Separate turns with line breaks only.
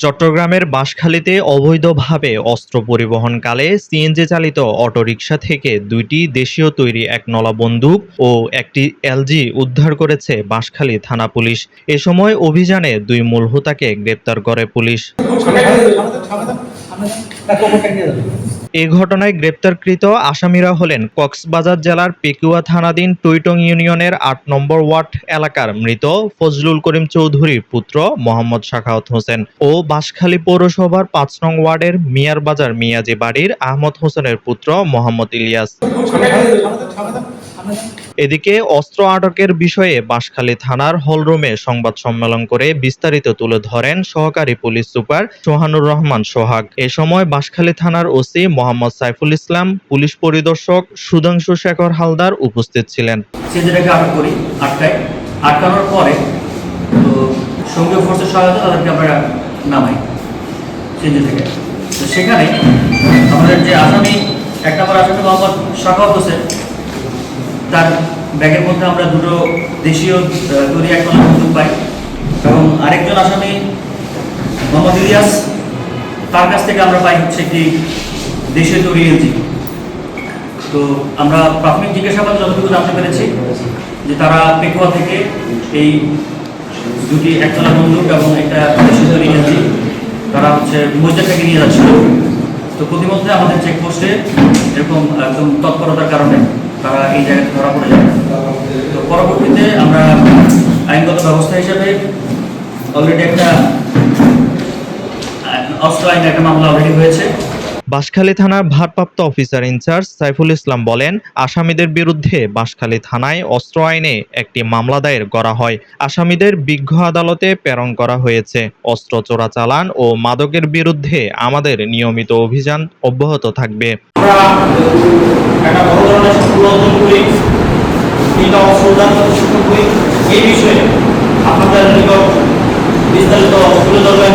চট্টগ্রামের বাঁশখালীতে অবৈধভাবে অস্ত্র পরিবহনকালে সিএনজি চালিত অটোরিকশা থেকে দুইটি দেশীয় তৈরি এক নলা বন্দুক ও একটি এলজি উদ্ধার করেছে বাঁশখালী থানা পুলিশ। এ সময় অভিযানে দুই মূল হোতাকে গ্রেপ্তার করে পুলিশ। এ ঘটনায় গ্রেপ্তারকৃত আসামিরা হলেন কক্সবাজার জেলার পেকুয়া থানাধীন টুইটং ইউনিয়নের আট নম্বর ওয়ার্ড এলাকার মৃত ফজলুল করিম চৌধুরীর পুত্র মোহাম্মদ শাখাওয়াত হোসেন ও বাঁশখালী পৌরসভার পাঁচ নং ওয়ার্ডের মিয়ার বাজার মিয়াজি বাড়ির আহমদ হোসেনের পুত্র মোহাম্মদ ইলিয়াস। এদিকে অস্ত্র আটকের বিষয়ে বাঁশখালী থানার হলরুমে সংবাদ সম্মেলন করে বিস্তারিত তুলে ধরেন সহকারী পুলিশ সুপার সোহানুর রহমান সোহাগ। এ সময় বাঁশখালী থানার ওসি মোহাম্মদ সাইফুল ইসলাম, পুলিশ পরিদর্শক সুধাংশু শেখর হালদার উপস্থিত ছিলেন।
আটকানোর পরে তো সঙ্গীয় ফোর্সের সহায়তা তাদেরকে আমরা নামাই সিন্ধি থেকে। তো সেখানে আমাদের যে আসামি, এক নম্বর আসামি মোহাম্মদ শাখাব হোসেন তার ব্যাগের মধ্যে আমরা দুটো দেশীয় তৈরি এক বন্দুক পাই। এবং আরেকজন আসামি মোহাম্মদ ইলিয়াস, তার কাছ থেকে আমরা পাই হচ্ছে একটি দেশীয় তৈরি এলজি। তো আমরা প্রাথমিক জিজ্ঞাসাবাদ যতটুকু জানতে পেরেছি যে তারা পেকুয়া থেকে এই দুটি একতলা বন্দুক এবং একটা দেশীয় ইংরেজি তারা হচ্ছে মসজিদ থেকে নিয়ে যাচ্ছিল। তো প্রতিমধ্যে আমাদের চেকপোস্টে এরকম একদম তৎপরতার কারণে তারা এই জায়গায় ধরা পড়ে যায়। তো পরবর্তীতে আমরা আইনগত ব্যবস্থা হিসেবে অলরেডি একটা অস্ত্র আইনে একটা মামলা অলরেডি হয়েছে।
বাঁশখালী থানার ভারপ্রাপ্ত অফিসার ইনচার্জ সাইফুল ইসলাম বলেন আসামিদের বিরুদ্ধে বাঁশখালী থানায় অস্ত্র আইনে একটি মামলা দায়ের করা হয়। আসামিদের বিজ্ঞ আদালতে প্রেরণ করা হয়েছে। অস্ত্র চোরাচালান ও মাদকের বিরুদ্ধে আমাদের নিয়মিত অভিযান অব্যাহত থাকবে
আমরা একটা বড় ধরনের সফল অর্জন করি তিনটা অসুবিধার প্রদর্শন করি এই বিষয়ে আপনাদের নিকট বিস্তারিত তুলে ধরবেন